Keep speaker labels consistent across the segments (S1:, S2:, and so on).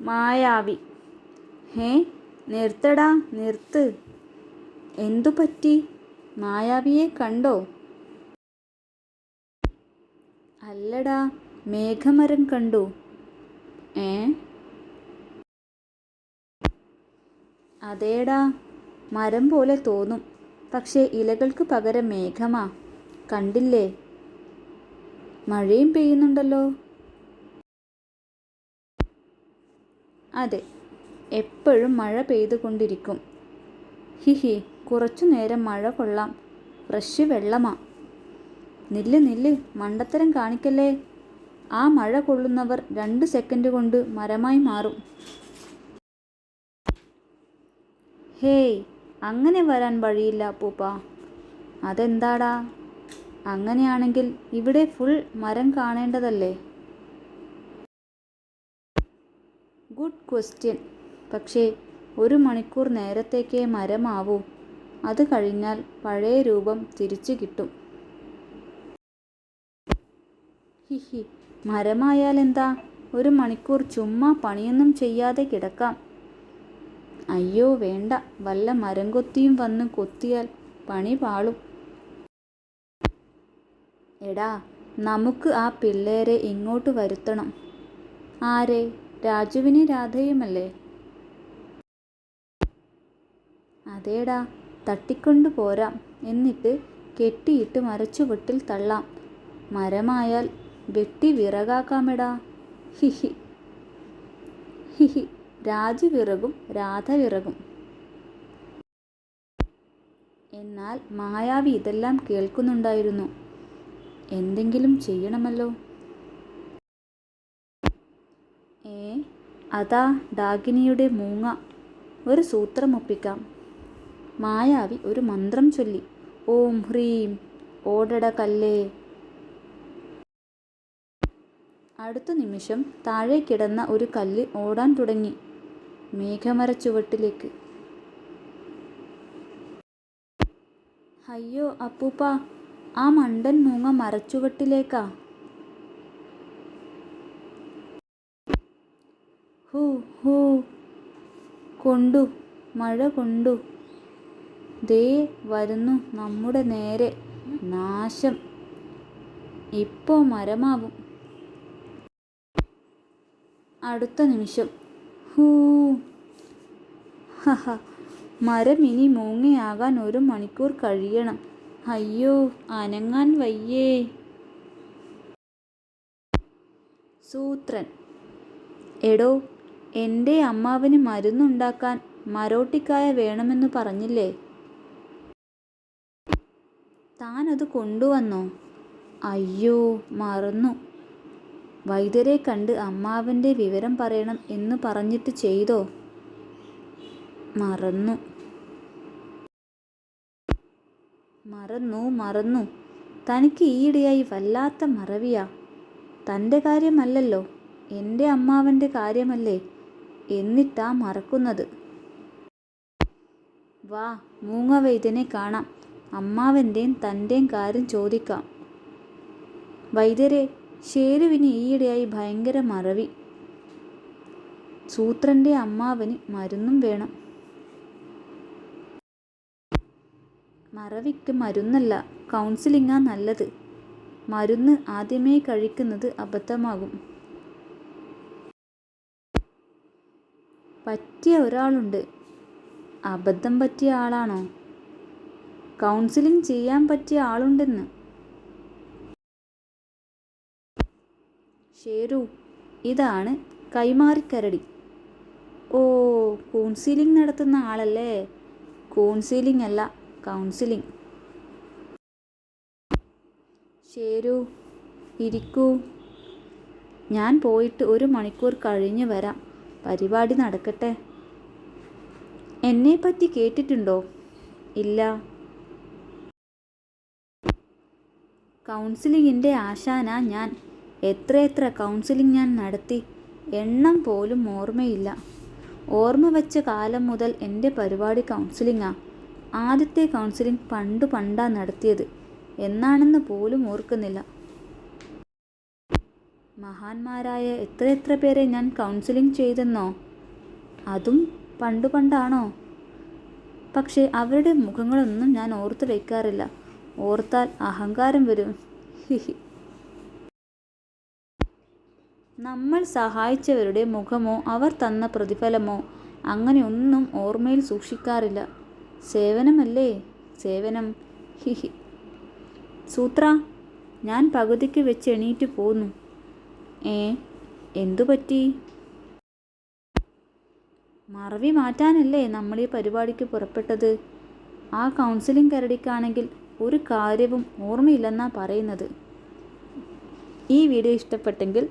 S1: മായാവി. ഹേ നിർത്തടാ നിർത്ത്. എന്തു പറ്റി? മായാവിയെ കണ്ടോ? അല്ലടാ മേഘമരം കണ്ടു. ഏ? അതേടാ മരം പോലെ തോന്നും. പക്ഷേ ഇലകൾക്ക് പകരം മേഘമാ. കണ്ടില്ലേ? മഴയും പെയ്യുന്നുണ്ടല്ലോ. അതെ എപ്പോഴും മഴ പെയ്തുകൊണ്ടിരിക്കും. ഹിഹി കുറച്ചു നേരം മഴ കൊള്ളാം. ഫ്രഷ് വെള്ളമാ. നില്ല് നില്ല് മണ്ടത്തരം കാണിക്കല്ലേ? ആ മഴ കൊള്ളുന്നവർ രണ്ട് സെക്കൻഡ് കൊണ്ട് മരമായി മാറും. ഹേയ് അങ്ങനെ വരാൻ വഴിയില്ല പൂപ്പ. അതെന്താടാ? അങ്ങനെയാണെങ്കിൽ ഇവിടെ ഫുൾ മരം കാണേണ്ടതല്ലേ? ഗുഡ് ക്വസ്റ്റ്യൻ പക്ഷേ ഒരു മണിക്കൂർ നേരത്തേക്കേ മരമാവൂ. അത് കഴിഞ്ഞാൽ പഴയ രൂപം തിരിച്ചു കിട്ടും. ഹിഹി. മരമായാൽ എന്താ ഒരു മണിക്കൂർ ചുമ്മാ പണിയൊന്നും ചെയ്യാതെ കിടക്കാം. അയ്യോ വേണ്ട. വല്ല മരം കൊത്തിയും വന്ന് കൊത്തിയാൽ പണി പാളും. എടാ നമുക്ക് ആ പിള്ളേരെ ഇങ്ങോട്ട് വരുത്തണം. ആരെ? രാജുവിനെ രാധയുമല്ലേ? അതേടാ തട്ടിക്കൊണ്ടു പോരാം. എന്നിട്ട് കെട്ടിയിട്ട് മരച്ചുവട്ടിൽ തള്ളാം. മരമായാൽ വെട്ടി വിറകാക്കാമെടാ. ഹിഹി ഹിഹി രാജു വിറകും രാധ വിറകും. എന്നാൽ മായാവി ഇതെല്ലാം കേൾക്കുന്നുണ്ടായിരുന്നു. എന്തെങ്കിലും ചെയ്യണമല്ലോ. ഏ അതാ ഡാഗിനിയുടെ മൂങ്ങ. ഒരു സൂത്രം ഒപ്പിക്കാം. മായാവി ഒരു മന്ത്രം ചൊല്ലി. ഓം ഹ്രീം ഓടട കല്ലേ. അടുത്ത നിമിഷം താഴെ കിടന്ന ഒരു കല്ല് ഓടാൻ തുടങ്ങി. മേഘമര ചുവട്ടിലേക്ക്. അയ്യോ അപ്പൂപ്പ ആ മണ്ടൻ മൂങ്ങ മരച്ചുവട്ടിലേക്കാ. Who who. കൊണ്ടു മഴ കൊണ്ടു. ദേ വരുന്നു നമ്മുടെ നേരെ നാശം. ഇപ്പോ മരമാവും. അടുത്ത നിമിഷം. ഹൂ. മരം ഇനി മൂങ്ങയാകാൻ ഒരു മണിക്കൂർ കഴിയണം. അയ്യോ അനങ്ങാൻ വയ്യേ. സൂത്രൻ. എടോ എന്റെ അമ്മാവന് മരുന്നുണ്ടാക്കാൻ മരോട്ടിക്കായ വേണമെന്നു പറഞ്ഞില്ലേ? അത് കൊണ്ടുവന്നോ? അയ്യോ മറന്നു. വൈദ്യരെ കണ്ട് അമ്മാവന്റെ വിവരം പറയണം എന്ന് പറഞ്ഞിട്ട് ചെയ്തോ? മറന്നു. മറന്നു മറന്നു. തനിക്ക് ഈയിടെയായി വല്ലാത്ത മറവിയാ. തന്റെ കാര്യമല്ലല്ലോ. എന്റെ അമ്മാവന്റെ കാര്യമല്ലേ? എന്നിട്ടാ മറക്കുന്നത്. വാ മൂങ്ങവൈദ്യനെ കാണാം. അമ്മാവന്റെയും തന്റെയും കാര്യം ചോദിക്കാം. വൈദ്യരെ ഷേരുവിന് ഈയിടെയായി ഭയങ്കര മറവി. സൂത്രന്റെ അമ്മാവന് മരുന്നും വേണം. മറവിക്ക് മരുന്നല്ല കൗൺസിലിങ്ങാ നല്ലത്. മരുന്ന് ആദ്യമേ കഴിക്കുന്നത് അബദ്ധമാകും. പറ്റിയ ഒരാളുണ്ട്. അബദ്ധം പറ്റിയ ആളാണോ? കൗൺസിലിംഗ് ചെയ്യാൻ പറ്റിയ ആളുണ്ടെന്ന്. ഷേരു ഇതാണ് കൈമാറിക്കരടി. ഓ കൗൺസിലിംഗ് നടത്തുന്ന ആളല്ലേ? കൗൺസിലിംഗ് അല്ല കൗൺസിലിംഗ്. ഷേരു ഇരിക്കൂ. ഞാൻ പോയിട്ട് ഒരു മണിക്കൂർ കഴിഞ്ഞ് വരാം. പരിപാടി നടക്കട്ടെ. എന്നെ എന്നെപ്പറ്റി കേട്ടിട്ടുണ്ടോ? ഇല്ല. കൗൺസിലിങ്ങിന്റെ ആശാന ഞാൻ. എത്രയെത്ര കൗൺസിലിംഗ് ഞാൻ നടത്തി. എണ്ണം പോലും ഓർമ്മയില്ല. ഓർമ്മ വെച്ച കാലം മുതൽ എന്റെ പരിപാടി കൗൺസിലിങ്ങാ. ആദ്യത്തെ കൗൺസിലിംഗ് പണ്ട് പണ്ടാണ് നടത്തിയത്. എന്നാണെന്ന് പോലും ഓർക്കുന്നില്ല. മഹാന്മാരായ എത്രയെത്ര പേരെ ഞാൻ കൗൺസിലിംഗ് ചെയ്തെന്നോ? അതും പണ്ടു പണ്ടാണോ? പക്ഷേ അവരുടെ മുഖങ്ങളൊന്നും ഞാൻ ഓർത്തു വയ്ക്കാറില്ല ഓർത്താൽ അഹങ്കാരം വരും. നമ്മൾ സഹായിച്ചവരുടെ മുഖമോ അവർ തന്ന പ്രതിഫലമോ അങ്ങനെയൊന്നും ഓർമ്മയിൽ സൂക്ഷിക്കാറില്ല. സേവനമല്ലേ? സേവനം. ഹിഹി സൂത്ര ഞാൻ പകുതിക്ക് വെച്ച് എണീറ്റ് പോന്നു. ഏ എന്തു പറ്റി? മറവി മാറ്റാനല്ലേ നമ്മൾ ഈ പരിപാടിക്ക് പുറപ്പെട്ടത്? ആ കൗൺസിലിംഗ് കരടിക്കാണെങ്കിൽ ഒരു കാര്യവും ഓർമ്മയില്ലെന്നാണ് പറയുന്നത്. ഈ വീഡിയോ ഇഷ്ടപ്പെട്ടെങ്കിൽ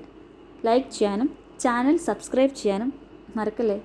S1: ലൈക്ക് ചെയ്യാനും ചാനൽ സബ്സ്ക്രൈബ് ചെയ്യാനും മറക്കല്ലേ?